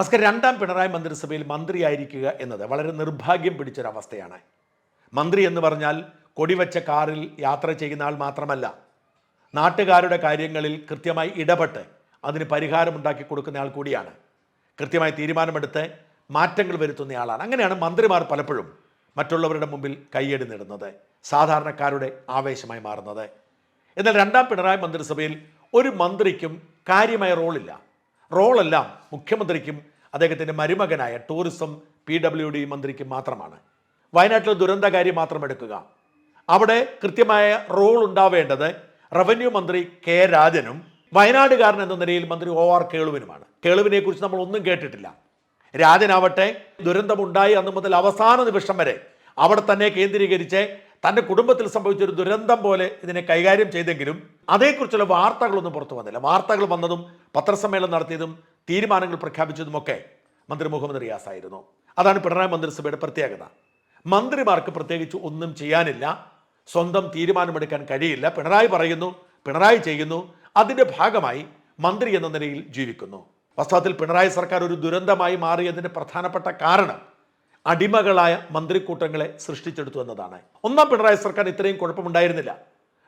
നമസ്കാരം രണ്ടാം പിണറായി മന്ത്രിസഭയിൽ മന്ത്രിയായിരിക്കുക എന്നത് വളരെ നിർഭാഗ്യം പിടിച്ചൊരവസ്ഥയാണ്. മന്ത്രി എന്ന് പറഞ്ഞാൽ കൊടിവച്ച കാറിൽ യാത്ര ചെയ്യുന്ന ആൾ മാത്രമല്ല നാട്ടുകാരുടെ കാര്യങ്ങളിൽ കൃത്യമായി ഇടപെട്ട് അതിന് പരിഹാരമുണ്ടാക്കി കൊടുക്കുന്ന ആൾ കൂടിയാണ്. കൃത്യമായി തീരുമാനമെടുത്ത് മാറ്റങ്ങൾ വരുത്തുന്ന ആളാണ്. അങ്ങനെയാണ് മന്ത്രിമാർ പലപ്പോഴും മറ്റുള്ളവരുടെ മുമ്പിൽ കയ്യടി നേടുന്നത് സാധാരണക്കാരുടെ ആവേശമായി മാറുന്നത്. എന്നാൽ രണ്ടാം പിണറായി മന്ത്രിസഭയിൽ ഒരു മന്ത്രിക്കും കാര്യമായ റോളില്ല. റോളെല്ലാം മുഖ്യമന്ത്രിക്കും അദ്ദേഹത്തിന്റെ മരുമകനായ ടൂറിസം പി ഡബ്ല്യു ഡി മന്ത്രിക്ക് മാത്രമാണ്. വയനാട്ടിലെ ദുരന്തകാര്യം മാത്രം എടുക്കുക. അവിടെ കൃത്യമായ റോൾ ഉണ്ടാവേണ്ടത് റവന്യൂ മന്ത്രി കെ രാജനും വയനാടുകാരൻ എന്ന നിലയിൽ മന്ത്രി ഒ ആർ കേളുവിനുമാണ്. കേളുവിനെ കുറിച്ച് നമ്മൾ ഒന്നും കേട്ടിട്ടില്ല. രാജനാവട്ടെ ദുരന്തമുണ്ടായി അന്ന് മുതൽ അവസാന നിമിഷം വരെ അവിടെ തന്നെ കേന്ദ്രീകരിച്ച് തന്റെ കുടുംബത്തിൽ സംഭവിച്ച ഒരു ദുരന്തം പോലെ ഇതിനെ കൈകാര്യം ചെയ്തെങ്കിലും അതേക്കുറിച്ചുള്ള വാർത്തകളൊന്നും പുറത്തു വന്നില്ല. വാർത്തകൾ വന്നതും പത്രസമ്മേളനം നടത്തിയതും തീരുമാനങ്ങൾ പ്രഖ്യാപിച്ചതുമൊക്കെ മന്ത്രി മുഹമ്മദ് റിയാസ് ആയിരുന്നു അതാണ് പിണറായി മന്ത്രിസഭയുടെ പ്രത്യേകത. മന്ത്രിമാർക്ക് പ്രത്യേകിച്ച് ഒന്നും ചെയ്യാനില്ല. സ്വന്തം തീരുമാനമെടുക്കാൻ കഴിയില്ല. പിണറായി പറയുന്നു പിണറായി ചെയ്യുന്നു. അതിന്റെ ഭാഗമായി മന്ത്രി എന്ന നിലയിൽ ജീവിക്കുന്നു. വാസ്തവത്തിൽ പിണറായി സർക്കാർ ഒരു ദുരന്തമായി മാറിയതിന്റെ പ്രധാനപ്പെട്ട കാരണം അടിമകളായ മന്ത്രിക്കൂട്ടങ്ങളെ സൃഷ്ടിച്ചെടുത്തു എന്നതാണ്. ഒന്നാം പിണറായി സർക്കാർ ഇത്രയും കുഴപ്പമുണ്ടായിരുന്നില്ല.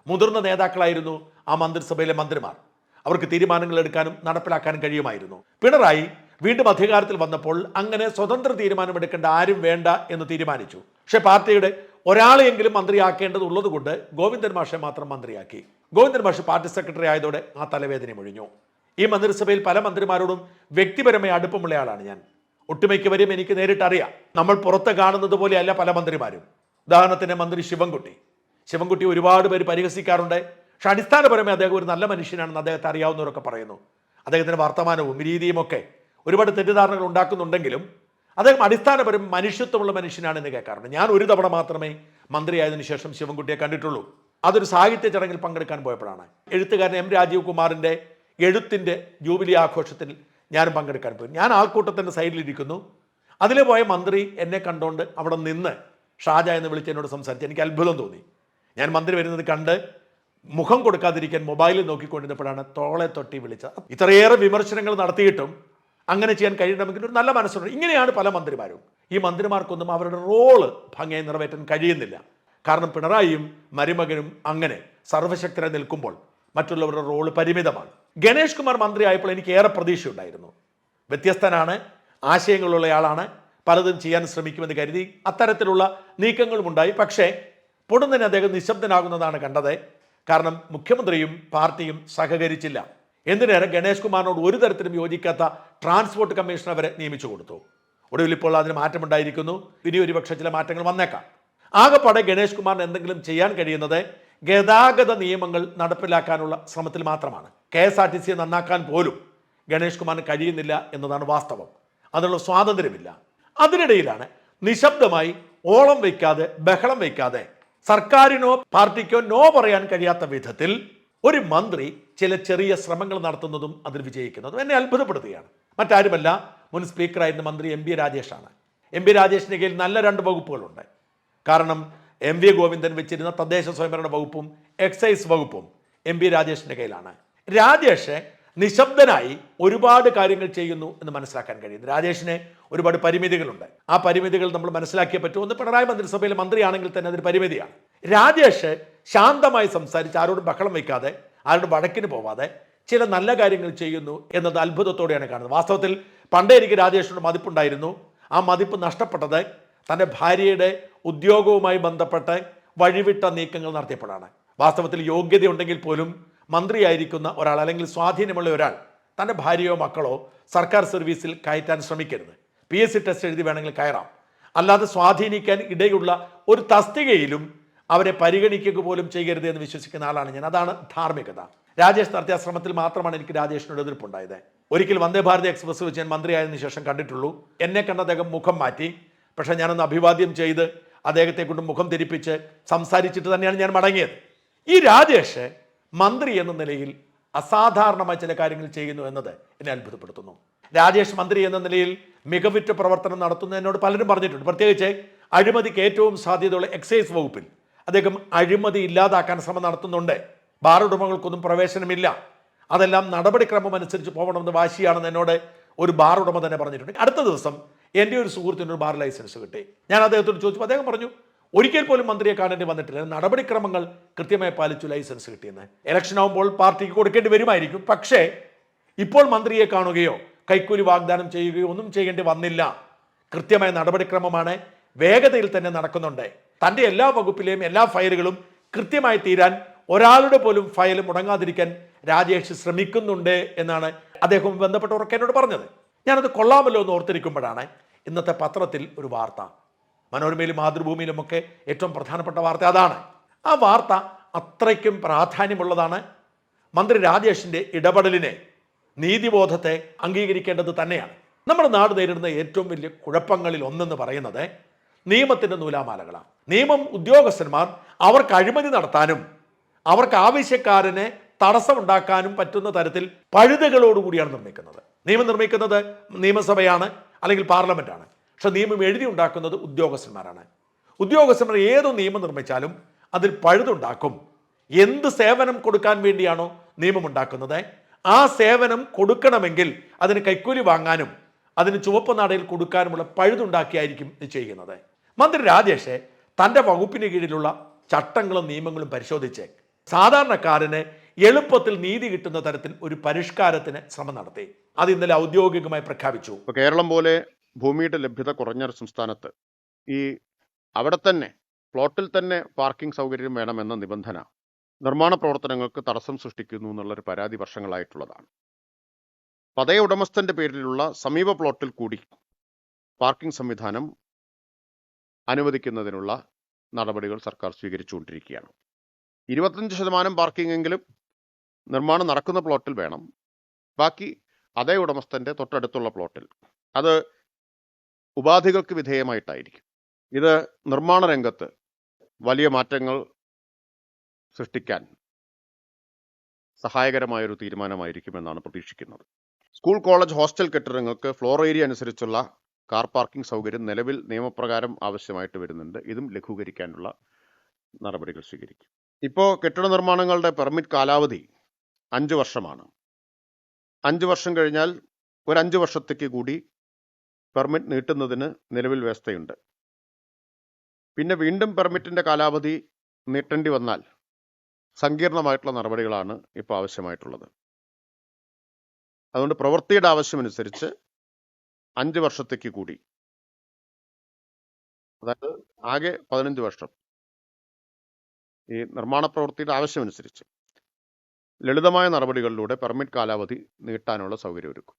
മുതിർന്ന നേതാക്കളായിരുന്നു ആ മന്ത്രിസഭയിലെ മന്ത്രിമാർ. അവർക്ക് തീരുമാനങ്ങൾ എടുക്കാനും നടപ്പിലാക്കാനും കഴിയുമായിരുന്നു. പിണറായി വീണ്ടും അധികാരത്തിൽ വന്നപ്പോൾ അങ്ങനെ സ്വതന്ത്ര തീരുമാനമെടുക്കേണ്ട ആരും വേണ്ട എന്ന് തീരുമാനിച്ചു. പക്ഷെ പാർട്ടിയുടെ ഒരാളെയെങ്കിലും മന്ത്രിയാക്കേണ്ടതുള്ളത് കൊണ്ട് ഗോവിന്ദൻ മാഷെ മാത്രം മന്ത്രിയാക്കി. ഗോവിന്ദൻ മാഷ് പാർട്ടി സെക്രട്ടറി ആയതോടെ ആ തലവേദന ഒഴിഞ്ഞു. ഈ മന്ത്രിസഭയിൽ പല മന്ത്രിമാരോടും വ്യക്തിപരമായി അടുപ്പമുള്ളയാളാണ് ഞാൻ. ഒട്ടുമിക്കവരും എനിക്ക് നേരിട്ട് അറിയാം നമ്മൾ പുറത്ത് കാണുന്നത് പോലെയല്ല പല മന്ത്രിമാരും. ഉദാഹരണത്തിന് മന്ത്രി ശിവൻകുട്ടി. ശിവൻകുട്ടി ഒരുപാട് പേര് പരിഹസിക്കാറുണ്ട്. പക്ഷെ അടിസ്ഥാനപരമായി അദ്ദേഹം ഒരു നല്ല മനുഷ്യനാണെന്ന് അദ്ദേഹത്തെ അറിയാവുന്നവരൊക്കെ പറയുന്നു. അദ്ദേഹത്തിന്റെ വർത്തമാനവും രീതിയും ഒക്കെ ഒരുപാട് തെറ്റിദ്ധാരണകൾ ഉണ്ടാക്കുന്നുണ്ടെങ്കിലും അദ്ദേഹം അടിസ്ഥാനപരം മനുഷ്യത്വമുള്ള മനുഷ്യനാണെന്ന് കേൾക്കാറുണ്ട്. ഞാൻ ഒരു തവണ മാത്രമേ മന്ത്രിയായതിനു ശേഷം ശിവൻകുട്ടിയെ കണ്ടിട്ടുള്ളൂ. അതൊരു സാഹിത്യ ചടങ്ങിൽ പങ്കെടുക്കാൻ പോയപ്പോഴാണ്. എഴുത്തുകാരൻ എം രാജീവ് കുമാറിന്റെ എഴുത്തിന്റെ ജൂബിലി ആഘോഷത്തിൽ ഞാനും പങ്കെടുക്കാൻ പോയി. ഞാൻ ആൾക്കൂട്ടത്തിന്റെ സൈഡിലിരിക്കുന്നു. അതിൽ പോയ മന്ത്രി എന്നെ കണ്ടുകൊണ്ട് അവിടെ നിന്ന് ഷാജ എന്ന് വിളിച്ച് എന്നോട് സംസാരിച്ച് എനിക്ക് അത്ഭുതം തോന്നി. ഞാൻ മന്ത്രി വരുന്നത് കണ്ട് മുഖം കൊടുക്കാതിരിക്കാൻ മൊബൈലിൽ നോക്കിക്കൊണ്ടിരുന്നപ്പോഴാണ് തോളെ തൊട്ടി വിളിച്ചത്. ഇത്രയേറെ വിമർശനങ്ങൾ നടത്തിയിട്ടും അങ്ങനെ ചെയ്യാൻ കഴിയണമെങ്കിൽ ഒരു നല്ല മനസ്സുണ്ട്. ഇങ്ങനെയാണ് പല മന്ത്രിമാരും. ഈ മന്ത്രിമാർക്കൊന്നും അവരുടെ റോൾ ഭംഗിയായി നിറവേറ്റാൻ കഴിയുന്നില്ല. കാരണം പിണറായിയും മരുമകനും അങ്ങനെ സർവശക്തരെ നിൽക്കുമ്പോൾ മറ്റുള്ളവരുടെ റോൾ പരിമിതമാണ്. ഗണേഷ് കുമാർ മന്ത്രിയായപ്പോൾ എനിക്ക് ഏറെ പ്രതീക്ഷയുണ്ടായിരുന്നു. വ്യത്യസ്തനാണ് ആശയങ്ങളുള്ളയാളാണ് പലതും ചെയ്യാൻ ശ്രമിക്കുമെന്ന് കരുതി അത്തരത്തിലുള്ള നീക്കങ്ങളും ഉണ്ടായി പക്ഷേ പൊടുന്നതിന് അദ്ദേഹം നിശബ്ദനാകുന്നതാണ് കണ്ടത്. കാരണം മുഖ്യമന്ത്രിയും പാർട്ടിയും സഹകരിച്ചില്ല. എന്തിനേറെ ഗണേഷ് കുമാറിനോട് ഒരു തരത്തിലും യോജിക്കാത്ത ട്രാൻസ്പോർട്ട് കമ്മീഷണർ വരെ നിയമിച്ചു കൊടുത്തു. ഒടുവിൽ ഇപ്പോൾ അതിന് മാറ്റമുണ്ടായിരിക്കുന്നു. ഇനി ഒരുപക്ഷെ ചില മാറ്റങ്ങൾ വന്നേക്കാം. ആകെപ്പാടെ ഗണേഷ് കുമാറിന് എന്തെങ്കിലും ചെയ്യാൻ കഴിയുന്നത് ഗതാഗത നിയമങ്ങൾ നടപ്പിലാക്കാനുള്ള ശ്രമത്തിൽ മാത്രമാണ്. കെ എസ് ആർ ടി സിയെ നന്നാക്കാൻ പോലും ഗണേഷ് കുമാറിന് കഴിയുന്നില്ല എന്നതാണ് വാസ്തവം. അതിനുള്ള സ്വാതന്ത്ര്യമില്ല. അതിനിടയിലാണ് നിശബ്ദമായി ഓളം വയ്ക്കാതെ ബഹളം വയ്ക്കാതെ സർക്കാരിനോ പാർട്ടിക്കോ നോ പറയാൻ കഴിയാത്ത വിധത്തിൽ ഒരു മന്ത്രി ചില ചെറിയ ശ്രമങ്ങൾ നടത്തുന്നതും അതിൽ വിജയിക്കുന്നതും എന്നെ അത്ഭുതപ്പെടുത്തുകയാണ്. മറ്റാരുമല്ല മുൻ സ്പീക്കറായിരുന്ന മന്ത്രി എം പി രാജേഷാണ്. എം പി രാജേഷിന് കയ്യിൽ നല്ല രണ്ട് വകുപ്പുകളുണ്ട്. കാരണം എം വി ഗോവിന്ദൻ വെച്ചിരുന്ന തദ്ദേശ സ്വയംഭരണ വകുപ്പും എക്സൈസ് വകുപ്പും എം പി രാജേഷിന്റെ കയ്യിലാണ് രാജേഷ് നിശബ്ദനായി ഒരുപാട് കാര്യങ്ങൾ ചെയ്യുന്നു എന്ന് മനസ്സിലാക്കാൻ കഴിയുന്നു. രാജേഷിന് ഒരുപാട് പരിമിതികളുണ്ട്. ആ പരിമിതികൾ നമ്മൾ മനസ്സിലാക്കിയേ പറ്റൂ. ഒന്ന് പിണറായി മന്ത്രിസഭയിലെ മന്ത്രിയാണെങ്കിൽ തന്നെ അതൊരു പരിമിതിയാണ്. രാജേഷ് ശാന്തമായി സംസാരിച്ച് ആരോടും ബഹളം വയ്ക്കാതെ ആരോടും വഴക്കിന് പോവാതെ ചില നല്ല കാര്യങ്ങൾ ചെയ്യുന്നു എന്നത് അത്ഭുതത്തോടെയാണ് കാണുന്നത്. വാസ്തവത്തിൽ പണ്ടേ എനിക്ക് രാജേഷിനോട് മതിപ്പുണ്ടായിരുന്നു. ആ മതിപ്പ് നഷ്ടപ്പെട്ടത് തന്റെ ഭാര്യയുടെ ഉദ്യോഗവുമായി ബന്ധപ്പെട്ട് വഴിവിട്ട നീക്കങ്ങൾ നടത്തിയപ്പോഴാണ്. വാസ്തവത്തിൽ യോഗ്യതയുണ്ടെങ്കിൽ പോലും മന്ത്രിയായിരിക്കുന്ന ഒരാൾ അല്ലെങ്കിൽ സ്വാധീനമുള്ള ഒരാൾ തന്റെ ഭാര്യയോ മക്കളോ സർക്കാർ സർവീസിൽ കയറ്റാൻ ശ്രമിക്കരുത്. പി എസ് സി ടെസ്റ്റ് എഴുതി വേണമെങ്കിൽ കയറാം. അല്ലാതെ സ്വാധീനിക്കാൻ ഇടയുള്ള ഒരു തസ്തികയിലും അവരെ പരിഗണിക്കുക പോലും ചെയ്യരുത് എന്ന് വിശ്വസിക്കുന്ന ആളാണ് ഞാൻ. അതാണ് ധാർമ്മികത. രാജേഷ് നടത്തിയ ശ്രമത്തിൽ മാത്രമാണ് എനിക്ക് രാജേഷിനോട് എതിർപ്പുണ്ടായത്. ഒരിക്കൽ വന്ദേ ഭാരത് എക്സ്പ്രസ് വെച്ച് ഞാൻ മന്ത്രിയായതിനു ശേഷം കണ്ടിട്ടുള്ളൂ. എന്നെ കണ്ട അദ്ദേഹം മുഖം മാറ്റി. പക്ഷേ ഞാനൊന്ന് അഭിവാദ്യം ചെയ്ത് അദ്ദേഹത്തെ കൊണ്ട് മുഖം തിരിപ്പിച്ച് സംസാരിച്ചിട്ട് തന്നെയാണ് ഞാൻ മടങ്ങിയത്. ഈ രാജേഷ് മന്ത്രി എന്ന നിലയിൽ അസാധാരണമായ ചില കാര്യങ്ങൾ ചെയ്യുന്നു എന്നത് എന്നെ അത്ഭുതപ്പെടുത്തുന്നു. രാജേഷ് മന്ത്രി എന്ന നിലയിൽ മികവുറ്റ പ്രവർത്തനം നടത്തുന്നതിനോട് പലരും പറഞ്ഞിട്ടുണ്ട്. പ്രത്യേകിച്ച് അഴിമതിക്ക് ഏറ്റവും സാധ്യതയുള്ള എക്സൈസ് വകുപ്പിൽ. അദ്ദേഹം അഴിമതി ഇല്ലാതാക്കാൻ ശ്രമം നടത്തുന്നുണ്ട്. ബാർ ഉടമകൾക്കൊന്നും പ്രവേശനമില്ല. അതെല്ലാം നടപടിക്രമം അനുസരിച്ച് പോകണമെന്ന് വാശിയാണെന്ന് എന്നോട് ഒരു ബാർ ഉടമ തന്നെ പറഞ്ഞിട്ടുണ്ട്. അടുത്ത ദിവസം എന്റെ ഒരു സുഹൃത്തിനൊരു ബാർ ലൈസൻസ് കിട്ടി. ഞാൻ അദ്ദേഹത്തോട് ചോദിച്ചു അദ്ദേഹം പറഞ്ഞു ഒരിക്കൽ പോലും മന്ത്രിയെ കാണേണ്ടി വന്നിട്ടില്ല. നടപടിക്രമങ്ങൾ കൃത്യമായി പാലിച്ചു ലൈസൻസ് കിട്ടിയെന്ന്. ഇലക്ഷൻ ആകുമ്പോൾ പാർട്ടിക്ക് കൊടുക്കേണ്ടി വരുമായിരിക്കും. പക്ഷേ ഇപ്പോൾ മന്ത്രിയെ കാണുകയോ കൈക്കൂലി വാഗ്ദാനം ചെയ്യുകയോ ഒന്നും ചെയ്യേണ്ടി വന്നില്ല. കൃത്യമായ നടപടിക്രമമാണ് വേഗതയിൽ തന്നെ നടക്കുന്നുണ്ട്. തന്റെ എല്ലാ വകുപ്പിലെയും എല്ലാ ഫയലുകളും കൃത്യമായി തീരാൻ ഒരാളുടെ പോലും ഫയൽ മുടങ്ങാതിരിക്കാൻ രാജേഷ് ശ്രമിക്കുന്നുണ്ട് എന്നാണ് അദ്ദേഹം ബന്ധപ്പെട്ടവരൊക്കെ എന്നോട് പറഞ്ഞത്. ഞാനത് കൊള്ളാമല്ലോ എന്ന് ഓർത്തിരിക്കുമ്പോഴാണ് ഇന്നത്തെ പത്രത്തിൽ ഒരു വാർത്ത. മനോരമയിലും മാതൃഭൂമിയിലുമൊക്കെ ഏറ്റവും പ്രധാനപ്പെട്ട വാർത്ത അതാണ്. ആ വാർത്ത അത്രയ്ക്കും പ്രാധാന്യമുള്ളതാണ് മന്ത്രി രാജേഷിന്റെ ഇടപെടലിനെ. നീതിബോധത്തെ അംഗീകരിക്കേണ്ടത് തന്നെയാണ്. നമ്മുടെ നാട് നേരിടുന്ന ഏറ്റവും വലിയ കുഴപ്പങ്ങളിൽ ഒന്നെന്ന് പറയുന്നത് നിയമത്തിന്റെ നൂലാമാലകളാണ്. നിയമം ഉദ്യോഗസ്ഥന്മാർ അവർക്ക് അഴിമതി നടത്താനും അവർക്ക് ആവശ്യക്കാരനെ തടസ്സമുണ്ടാക്കാനും പറ്റുന്ന തരത്തിൽ പഴുതുകളോടുകൂടിയാണ് നിർമ്മിക്കുന്നത്. നിയമം നിർമ്മിക്കുന്നത് നിയമസഭയാണ് അല്ലെങ്കിൽ പാർലമെന്റാണ്. പക്ഷെ നിയമം എഴുതി ഉണ്ടാക്കുന്നത് ഉദ്യോഗസ്ഥന്മാരാണ്. ഉദ്യോഗസ്ഥന്മാർ ഏത് നിയമം നിർമ്മിച്ചാലും അതിൽ പഴുതുണ്ടാക്കും. എന്ത് സേവനം കൊടുക്കാൻ വേണ്ടിയാണോ നിയമം ഉണ്ടാക്കുന്നത്? ആ സേവനം കൊടുക്കണമെങ്കിൽ അതിന് കൈക്കൂലി വാങ്ങാനും അതിന് ചുവപ്പ് നാടയിൽ കൊടുക്കാനുമുള്ള പഴുതുണ്ടാക്കിയായിരിക്കും ഇത് ചെയ്യുന്നത്. മന്ത്രി രാജേഷ് തന്റെ വകുപ്പിന് കീഴിലുള്ള ചട്ടങ്ങളും നിയമങ്ങളും പരിശോധിച്ച് സാധാരണക്കാരന് എളുപ്പത്തിൽ നീതി കിട്ടുന്ന തരത്തിൽ ഒരു പരിഷ്കാരത്തിന് ശ്രമം നടത്തി. അത് ഇന്നലെ ഔദ്യോഗികമായി പ്രഖ്യാപിച്ചു. കേരളം പോലെ ഭൂമിയുടെ ലഭ്യത കുറഞ്ഞ സംസ്ഥാനത്ത് ഈ അവിടെ തന്നെ പ്ലോട്ടിൽ തന്നെ പാർക്കിംഗ് സൗകര്യം വേണമെന്ന നിബന്ധന നിർമ്മാണ പ്രവർത്തനങ്ങൾക്ക് തടസ്സം സൃഷ്ടിക്കുന്നു എന്നുള്ളൊരു പരാതി വർഷങ്ങളായിട്ടുള്ളതാണ്. പതയ ഉടമസ്ഥന്റെ പേരിലുള്ള സമീപ പ്ലോട്ടിൽ കൂടി പാർക്കിംഗ് സംവിധാനം അനുവദിക്കുന്നതിനുള്ള നടപടികൾ സർക്കാർ സ്വീകരിച്ചുകൊണ്ടിരിക്കുകയാണ്. ഇരുപത്തഞ്ച് ശതമാനം പാർക്കിംഗ് എങ്കിലും നിർമ്മാണം നടക്കുന്ന പ്ലോട്ടിൽ വേണം. ബാക്കി അതേ ഉടമസ്ഥന്റെ തൊട്ടടുത്തുള്ള പ്ലോട്ടിൽ. അത് ഉപാധികൾക്ക് വിധേയമായിട്ടായിരിക്കും. ഇത് നിർമ്മാണ രംഗത്ത് വലിയ മാറ്റങ്ങൾ സൃഷ്ടിക്കാൻ സഹായകരമായൊരു തീരുമാനമായിരിക്കുമെന്നാണ് പ്രതീക്ഷിക്കുന്നത്. സ്കൂൾ കോളേജ് ഹോസ്റ്റൽ കെട്ടിടങ്ങൾക്ക് ഫ്ലോർ ഏരിയ അനുസരിച്ചുള്ള കാർ പാർക്കിംഗ് സൗകര്യം നിലവിൽ നിയമപ്രകാരം ആവശ്യമായിട്ട് വരുന്നുണ്ട്. ഇതും ലഘൂകരിക്കാനുള്ള നടപടികൾ സ്വീകരിക്കും. ഇപ്പോൾ കെട്ടിട നിർമ്മാണങ്ങളുടെ പെർമിറ്റ് കാലാവധി അഞ്ച് വർഷമാണ്. അഞ്ച് വർഷം കഴിഞ്ഞാൽ ഒരു അഞ്ച് വർഷത്തേക്ക് കൂടി പെർമിറ്റ് നീട്ടുന്നതിന് നിലവിൽ വ്യവസ്ഥയുണ്ട്. പിന്നെ വീണ്ടും പെർമിറ്റിന്റെ കാലാവധി നീട്ടേണ്ടി വന്നാൽ സങ്കീർണമായിട്ടുള്ള നടപടികളാണ് ഇപ്പോൾ ആവശ്യമായിട്ടുള്ളത്. അതുകൊണ്ട് പ്രവൃത്തിയുടെ ആവശ്യമനുസരിച്ച് അഞ്ച് വർഷത്തേക്ക് കൂടി. അതായത് ആകെ പതിനഞ്ച് വർഷം. ഈ നിർമ്മാണ പ്രവൃത്തിയുടെ ആവശ്യമനുസരിച്ച് ലളിതമായ നടപടികളിലൂടെ പെർമിറ്റ് കാലാവധി നീട്ടാനുള്ള സൗകര്യം ഒരുക്കും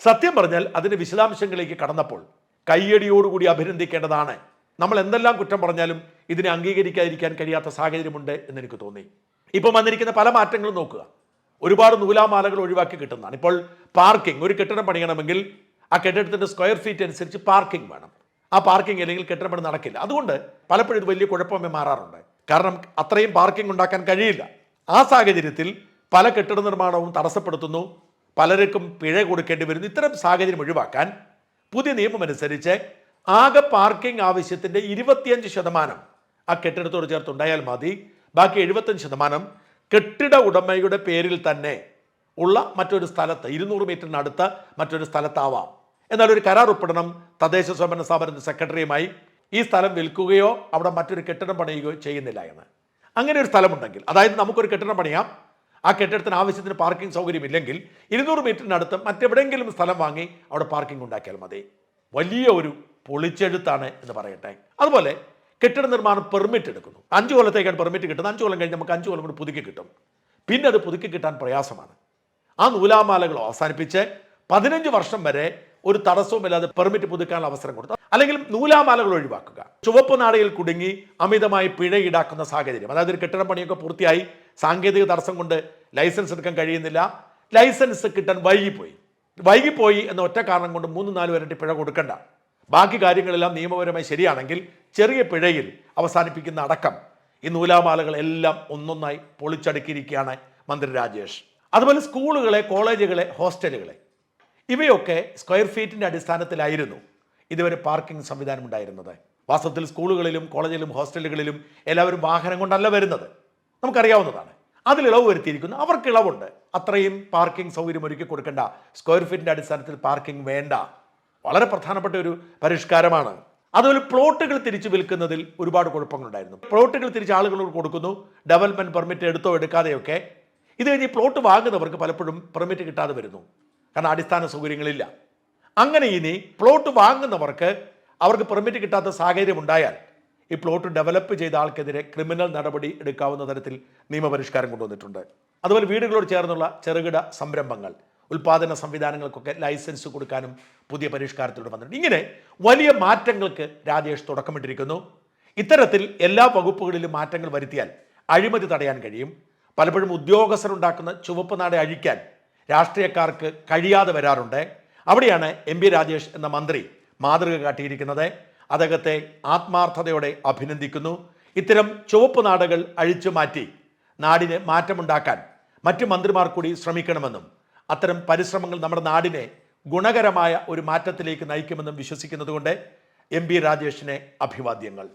സത്യം പറഞ്ഞാൽ അതിന്റെ വിശദാംശങ്ങളിലേക്ക് കടന്നപ്പോൾ കയ്യടിയോടുകൂടി അഭിനന്ദിക്കേണ്ടതാണ് നമ്മൾ എന്തെല്ലാം കുറ്റം പറഞ്ഞാലും ഇതിനെ അംഗീകരിക്കാതിരിക്കാൻ കഴിയാത്ത സാഹചര്യമുണ്ട് എന്ന് എനിക്ക് തോന്നി. ഇപ്പം വന്നിരിക്കുന്ന പല മാറ്റങ്ങളും നോക്കുക. ഒരുപാട് നൂലാമാലകൾ ഒഴിവാക്കി കിട്ടുന്നതാണ്. ഇപ്പോൾ പാർക്കിംഗ് ഒരു കെട്ടിടം പണിയണമെങ്കിൽ ആ കെട്ടിടത്തിന്റെ സ്ക്വയർ ഫീറ്റ് അനുസരിച്ച് പാർക്കിംഗ് വേണം. ആ പാർക്കിംഗ് അല്ലെങ്കിൽ കെട്ടിടം പണി നടക്കില്ല. അതുകൊണ്ട് പലപ്പോഴും ഇത് വലിയ കുഴപ്പമേ മാറാറുണ്ട്. കാരണം അത്രയും പാർക്കിംഗ് ഉണ്ടാക്കാൻ കഴിയില്ല. ആ സാഹചര്യത്തിൽ പല കെട്ടിട നിർമ്മാണവും തടസ്സപ്പെടുത്തുന്നു. പലർക്കും പിഴ കൊടുക്കേണ്ടി വരുന്നു. ഇത്തരം സാഹചര്യം ഒഴിവാക്കാൻ പുതിയ നിയമം അനുസരിച്ച് ആകെ പാർക്കിംഗ് ആവശ്യത്തിന്റെ ഇരുപത്തിയഞ്ച് ശതമാനം. ആ കെട്ടിടത്തോട് ചേർത്തുണ്ടായാൽ മതി. ബാക്കി എഴുപത്തഞ്ച് ശതമാനം കെട്ടിട ഉടമയുടെ പേരിൽ തന്നെ ഉള്ള മറ്റൊരു സ്ഥലത്ത് ഇരുന്നൂറ് മീറ്ററിനടുത്ത് മറ്റൊരു സ്ഥലത്താവാം. എന്നാൽ ഒരു കരാർ ഒപ്പിടണം. തദ്ദേശ സ്വയംഭരണ സ്ഥാപനത്തിന്റെ സെക്രട്ടറിയുമായി ഈ സ്ഥലം വിൽക്കുകയോ അവിടെ മറ്റൊരു കെട്ടിടം പണിയുകയോ ചെയ്യുന്നില്ല എന്ന്. അങ്ങനെ ഒരു സ്ഥലമുണ്ടെങ്കിൽ അതായത് നമുക്കൊരു കെട്ടിടം പണിയാം. ആ കെട്ടിടത്തിന് ആവശ്യത്തിന് പാർക്കിംഗ് സൗകര്യമില്ലെങ്കിൽ ഇരുന്നൂറ് മീറ്ററിനടുത്ത് മറ്റെവിടെയെങ്കിലും സ്ഥലം വാങ്ങി അവിടെ പാർക്കിംഗ് ഉണ്ടാക്കിയാൽ മതി. വലിയ ഒരു പൊളിച്ചെഴുത്താണ് എന്ന് പറയട്ടെ. അതുപോലെ കെട്ടിട നിർമ്മാണം പെർമിറ്റ് എടുക്കുന്നു. അഞ്ച് കൊല്ലത്തേക്കാണ് പെർമിറ്റ് കിട്ടുന്നത്. അഞ്ച് കൊല്ലം കഴിഞ്ഞ് നമുക്ക് അഞ്ച് കൊല്ലം കൂടി പുതുക്കി കിട്ടും. പിന്നെ അത് പുതുക്കി കിട്ടാൻ പ്രയാസമാണ്. ആ നൂലാമാലകൾ അവസാനിപ്പിച്ച് പതിനഞ്ച് വർഷം വരെ ഒരു തടസ്സവുമില്ലാതെ പെർമിറ്റ് പുതുക്കാനുള്ള അവസരം കൊടുത്തു. അല്ലെങ്കിൽ നൂലാമാലകൾ ഒഴിവാക്കുക. ചുവപ്പ് നാടയിൽ കുടുങ്ങി അമിതമായി പിഴ ഈടാക്കുന്ന സാഹചര്യം. അതായത് ഒരു കെട്ടിടം പണിയൊക്കെ പൂർത്തിയായി. സാങ്കേതിക തടസ്സം കൊണ്ട് ലൈസൻസ് എടുക്കാൻ കഴിയുന്നില്ല. ലൈസൻസ് കിട്ടാൻ വൈകിപ്പോയി. വൈകിപ്പോയി എന്ന ഒറ്റ കാരണം കൊണ്ട് മൂന്ന് നാല് വരട്ടി പിഴ കൊടുക്കണ്ട. ബാക്കി കാര്യങ്ങളെല്ലാം നിയമപരമായി ശരിയാണെങ്കിൽ ചെറിയ പിഴയിൽ അവസാനിപ്പിക്കുന്ന അടക്കം. ഈ നൂലാമാലകൾ എല്ലാം ഒന്നൊന്നായി പൊളിച്ചടുക്കിയിരിക്കുകയാണ് മന്ത്രി രാജേഷ്. അതുപോലെ സ്കൂളുകളെ കോളേജുകളെ ഹോസ്റ്റലുകളെ. ഇവയൊക്കെ സ്ക്വയർ ഫീറ്റിന്റെ അടിസ്ഥാനത്തിലായിരുന്നു ഇതുവരെ പാർക്കിംഗ് സംവിധാനം ഉണ്ടായിരുന്നത് വാസ്തവത്തിൽ സ്കൂളുകളിലും കോളേജിലും ഹോസ്റ്റലുകളിലും എല്ലാവരും വാഹനം കൊണ്ടല്ല വരുന്നത്. നമുക്കറിയാവുന്നതാണ്. അതിൽ ഇളവ് വരുത്തിയിരിക്കുന്നു. അവർക്ക് ഇളവുണ്ട്. അത്രയും പാർക്കിംഗ് സൗകര്യം ഒരുക്കി കൊടുക്കേണ്ട. സ്ക്വയർ ഫീറ്റിന്റെ അടിസ്ഥാനത്തിൽ പാർക്കിംഗ് വേണ്ട. വളരെ പ്രധാനപ്പെട്ട ഒരു പരിഷ്കാരമാണ്. അതുപോലെ പ്ലോട്ടുകൾ തിരിച്ചു വിൽക്കുന്നതിൽ ഒരുപാട് കുഴപ്പങ്ങളുണ്ടായിരുന്നു. പ്ലോട്ടുകൾ തിരിച്ച് ആളുകളോട് കൊടുക്കുന്നു. ഡെവലപ്മെന്റ് പെർമിറ്റ് എടുത്തോ എടുക്കാതെയൊക്കെ. ഇത് കഴിഞ്ഞ് പ്ലോട്ട് വാങ്ങുന്നവർക്ക് പലപ്പോഴും പെർമിറ്റ് കിട്ടാതെ വരുന്നു. കാരണം അടിസ്ഥാന സൗകര്യങ്ങളില്ല. അങ്ങനെ ഇനി പ്ലോട്ട് വാങ്ങുന്നവർക്ക് അവർക്ക് പെർമിറ്റ് കിട്ടാത്ത സാഹചര്യം ഉണ്ടായാൽ ഈ പ്ലോട്ട് ഡെവലപ്പ് ചെയ്ത ആൾക്കെതിരെ ക്രിമിനൽ നടപടി എടുക്കാവുന്ന തരത്തിൽ നിയമപരിഷ്കാരം കൊണ്ടുവന്നിട്ടുണ്ട്. അതുപോലെ വീടുകളോട് ചേർന്നുള്ള ചെറുകിട സംരംഭങ്ങൾ ഉൽപാദന സംവിധാനങ്ങൾക്കൊക്കെ ലൈസൻസ് കൊടുക്കാനും പുതിയ പരിഷ്കാരത്തിലൂടെ വന്നിട്ടുണ്ട്. ഇങ്ങനെ വലിയ മാറ്റങ്ങൾക്ക് രാജേഷ് തുടക്കമിട്ടിരിക്കുന്നു. ഇത്തരത്തിൽ എല്ലാ വകുപ്പുകളിലും മാറ്റങ്ങൾ വരുത്തിയാൽ അഴിമതി തടയാൻ കഴിയും. പലപ്പോഴും ഉദ്യോഗസ്ഥരുണ്ടാക്കുന്ന ചുവപ്പ് നാട് അഴിക്കാൻ രാഷ്ട്രീയക്കാർക്ക് കഴിയാതെ വരാറുണ്ട്. അവിടെയാണ് എം പി രാജേഷ് എന്ന മന്ത്രി മാതൃക കാട്ടിയിരിക്കുന്നത്. അദ്ദേഹത്തെ ആത്മാർത്ഥതയോടെ അഭിനന്ദിക്കുന്നു. ഇത്തരം ചുവപ്പ് നാടുകൾ അഴിച്ചു മാറ്റി നാടിന് മാറ്റമുണ്ടാക്കാൻ മറ്റു മന്ത്രിമാർ കൂടി ശ്രമിക്കണമെന്നും അത്തരം പരിശ്രമങ്ങൾ നമ്മുടെ നാടിനെ ഗുണകരമായ ഒരു മാറ്റത്തിലേക്ക് നയിക്കുമെന്നും വിശ്വസിക്കുന്നതുകൊണ്ട് എം ബി രാജേഷിനെ അഭിവാദ്യങ്ങൾ.